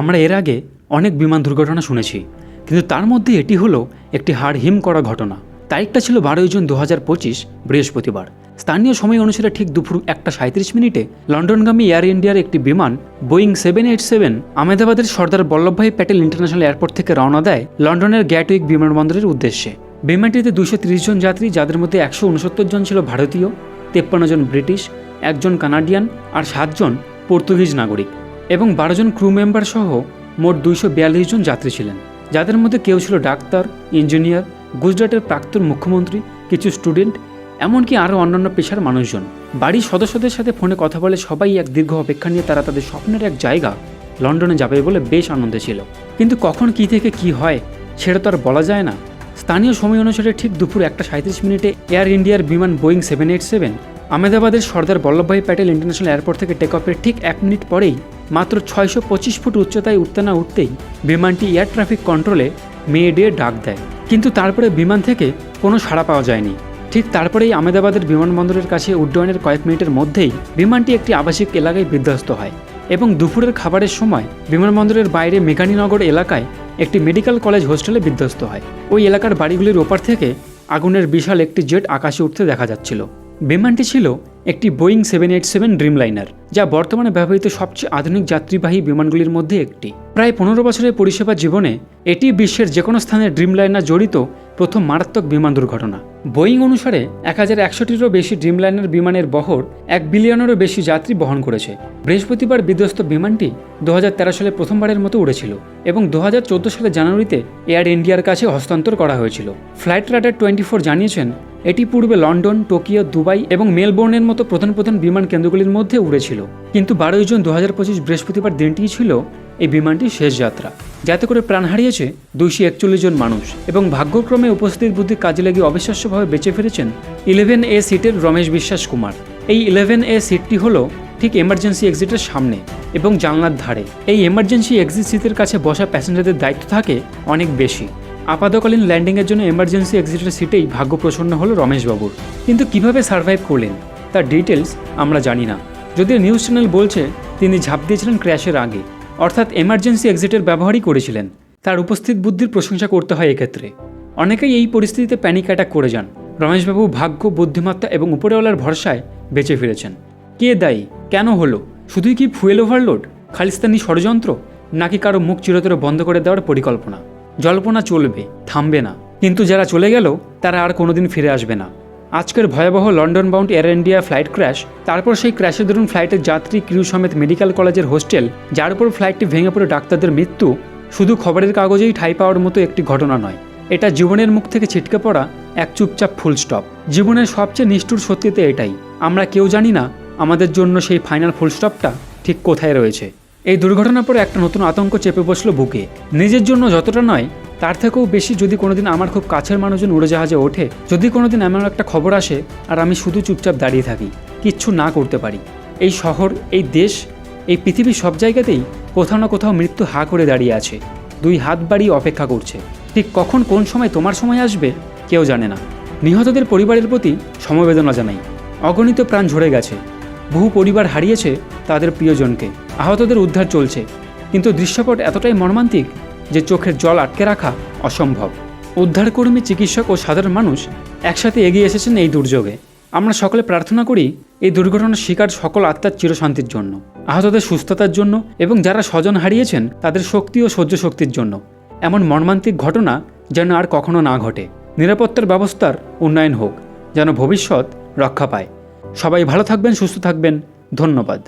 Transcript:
আমরা এর আগে অনেক বিমান দুর্ঘটনা শুনেছি, কিন্তু তার মধ্যে এটি হলো একটি হাড় হিম করা ঘটনা। তারিখটা ছিল বারোই জুন দু বৃহস্পতিবার। স্থানীয় সময় অনুসারে ঠিক দুপুর একটা সাঁত্রিশ মিনিটে লন্ডনগামী এয়ার ইন্ডিয়ার একটি বিমান বোয়িং সেভেন এইট সেভেন আহমেদাবাদের সর্দার বল্লভভাই প্যাটেল ইন্টারন্যাশনাল এয়ারপোর্ট থেকে রওনা দেয় লন্ডনের গ্যাটউইক বিমানবন্দরের উদ্দেশ্যে। বিমানটিতে দুশো জন যাত্রী, যাদের মধ্যে একশো উনসত্তর জন ছিল ভারতীয়, তেপ্পান্ন জন ব্রিটিশ, একজন কানাডিয়ান আর সাতজন পর্তুগিজ নাগরিক। এবং বারো জন ক্রু মেম্বার সহ মোট দুইশো বিয়াল্লিশ জন যাত্রী ছিলেন। যাদের মধ্যে কেউ ছিল ডাক্তার ইঞ্জিনিয়ার গুজরাটের প্রাক্তন মুখ্যমন্ত্রী, কিছু স্টুডেন্ট এমনকি আরও অন্যান্য পেশার মানুষজন। বাড়ির সদস্যদের সাথে ফোনে কথা বলে সবাই এক দীর্ঘ অপেক্ষা নিয়ে তারা তাদের স্বপ্নের এক জায়গা, লন্ডনে যাবে বলে বেশ আনন্দে ছিল। কিন্তু কখন কী থেকে কি হয়, সেটা তো আর বলা যায় না। স্থানীয় সময় অনুসারে ঠিক দুপুর একটা সাঁত্রিশ মিনিটে এয়ার ইন্ডিয়ার বিমান বোয়িং সেভেন এইট সেভেন আহমেদাবাদের সর্দার বল্লভভাই প্যাটেল ইন্টারন্যাশনাল এয়ারপোর্ট থেকে টেক অফের ঠিক এক মিনিট পরেই মাত্র ছয়শো পঁচিশ ফুট উচ্চতায় উঠতে না উঠতেই বিমানটি এয়ার ট্রাফিক কন্ট্রোলে মেয়ে ডাক দেয়। কিন্তু তারপরে বিমান থেকে কোনো সাড়া পাওয়া যায়নি। ঠিক তারপরেই আহমেদাবাদের বিমানবন্দরের কাছে উড্ডয়নের কয়েক মিনিটের মধ্যেই বিমানটি একটি আবাসিক এলাকায় বিধ্বস্ত হয় এবং দুপুরের খাবারের সময় বিমানবন্দরের বাইরে মেঘানীনগর এলাকায় একটি মেডিকেল কলেজ হোস্টেলে বিধ্বস্ত হয়। ওই এলাকার বাড়িগুলির ওপার থেকে আগুনের বিশাল একটি জেট আকাশে উঠতে দেখা যাচ্ছিল। বিমানটি ছিল একটি Boeing seven eight seven Dreamliner যা বর্তমানে ব্যবহৃত সবচেয়ে আধুনিক যাত্রীবাহী বিমানগুলির মধ্যে একটি। প্রায় পনেরো বছরের পরিষেবা জীবনে, এটি বিশ্বের যে কোনো স্থানে ড্রিমলাইনার জড়িত প্রথম মারাত্মক বিমান দুর্ঘটনা। বোয়িং অনুসারে, এক হাজার একশোটিরও বেশি ড্রিমলাইনার বিমানের বহর এক বিলিয়নেরও বেশি যাত্রী বহন করেছে। বৃহস্পতিবার বিধ্বস্ত বিমানটি দু সালে প্রথমবারের মতো উড়েছিল এবং দু সালে জানুয়ারিতে এয়ার ইন্ডিয়ার কাছে হস্তান্তর করা হয়েছিল। ফ্লাইট রাডার টোয়েন্টি ফোর জানিয়েছেন এটি পূর্বে লন্ডন, টোকিও, দুবাই এবং মেলবোর্নের মতো প্রধান প্রধান বিমান কেন্দ্রগুলির মধ্যে উড়েছিল। কিন্তু বারোই জুন দু হাজার পঁচিশ বৃহস্পতিবার দিনটিই ছিল এই বিমানটির শেষ যাত্রা। যাতে করে প্রাণ হারিয়েছে দুইশো একচল্লিশ জন মানুষ এবং ভাগ্যক্রমে উপস্থিত বুদ্ধি কাজে লাগিয়ে অবিশ্বাস্যভাবে বেঁচে ফিরেছেন ইলেভেন এ সিটের রমেশ বিশ্বাস কুমার। এই ইলেভেন এ সিটটি হলো ঠিক এমার্জেন্সি এক্সিটের সামনে এবং জানলার ধারে। এই এমার্জেন্সি এক্সিট সিটের কাছে বসা প্যাসেঞ্জারদের দায়িত্ব থাকে অনেক বেশি। আপাতকালীন ল্যান্ডিংয়ের জন্য এমার্জেন্সি এক্সিটের সিটেই ভাগ্য প্রসন্ন হলো রমেশবাবুর কিন্তু কীভাবে সার্ভাইভ করলেন? তার ডিটেলস আমরা জানি না। যদিও নিউজ চ্যানেল বলছে, তিনি ঝাঁপ দিয়েছিলেন ক্র্যাশের আগে। অর্থাৎ এমার্জেন্সি এক্সিটের ব্যবহারই করেছিলেন। তার উপস্থিত বুদ্ধির প্রশংসা করতে হয় এক্ষেত্রে। অনেকেই এই পরিস্থিতিতে প্যানিক অ্যাটাক করে যান। রমেশবাবু ভাগ্য, বুদ্ধিমত্তা এবং উপরেওয়ালার ভরসায় বেঁচে ফিরেছেন। কে দায়ী? কেন হলো? শুধুই কি ফুয়েল ওভারলোড খালিস্তানি ষড়যন্ত্র? নাকি কারও মুখ চিরতরে বন্ধ করে দেওয়ার পরিকল্পনা? জল্পনা চলবে, থামবে না। কিন্তু যারা চলে গেল, তারা আর কোনোদিন ফিরে আসবে না। আজকের ভয়াবহ London bound Air India flight crash, তারপর সেই ক্র্যাশের দরুন ফ্লাইটের যাত্রী ক্রিউ সমেত মেডিকেল কলেজের হোস্টেল, যার উপর ফ্লাইটটি ভেঙে পড়ে ডাক্তারদের মৃত্যু, শুধু খবরের কাগজেই ঠাঁই পাওয়ার মতো একটি ঘটনা নয়। এটা জীবনের মুখ থেকে ছিটকে পড়া এক চুপচাপ ফুল স্টপ। জীবনের সবচেয়ে নিষ্ঠুর সত্যিতে এটাই। আমরা কেউ জানি না আমাদের জন্য সেই ফাইনাল ফুল স্টপটা ঠিক কোথায় রয়েছে। এই দুর্ঘটনার পরে একটা নতুন আতঙ্ক চেপে বসল বুকে। নিজের জন্য যতটা নয়, তার থেকেও বেশি যদি কোনোদিন আমার খুব কাছের মানুষজন উড়োজাহাজে ওঠে, যদি কোনোদিন এমন একটা খবর আসে, আর আমি শুধু চুপচাপ দাঁড়িয়ে থাকি, কিচ্ছু না করতে পারি। এই শহর, এই দেশ, এই পৃথিবীর সব জায়গাতেই কোথাও না কোথাও মৃত্যু হা করে দাঁড়িয়ে আছে। দুই হাত বাড়িয়ে অপেক্ষা করছে। ঠিক কখন কোন সময় তোমার সময় আসবে, কেউ জানে না। নিহতদের পরিবারের প্রতি সমবেদনা জানাই। অগণিত প্রাণ ঝরে গেছে। বহু পরিবার হারিয়েছে তাদের প্রিয়জনকে। আহতদের উদ্ধার চলছে। কিন্তু দৃশ্যপট এতটাই মর্মান্তিক যে চোখের জল আটকে রাখা অসম্ভব। উদ্ধারকর্মী, চিকিৎসক ও সাধারণ মানুষ একসাথে এগিয়ে এসেছেন এই দুর্যোগে। আমরা সকলে প্রার্থনা করি এই দুর্ঘটনার শিকার সকল আত্মার চিরশান্তির জন্য, আহতদের সুস্থতার জন্য এবং যারা স্বজন হারিয়েছেন তাদের শক্তি ও সহ্য শক্তির জন্য। এমন মর্মান্তিক ঘটনা যেন আর কখনো না ঘটে। নিরাপত্তার ব্যবস্থার উন্নয়ন হোক, যেন ভবিষ্যৎ রক্ষা পায়। সবাই ভালো থাকবেন, সুস্থ থাকবেন। ধন্যবাদ।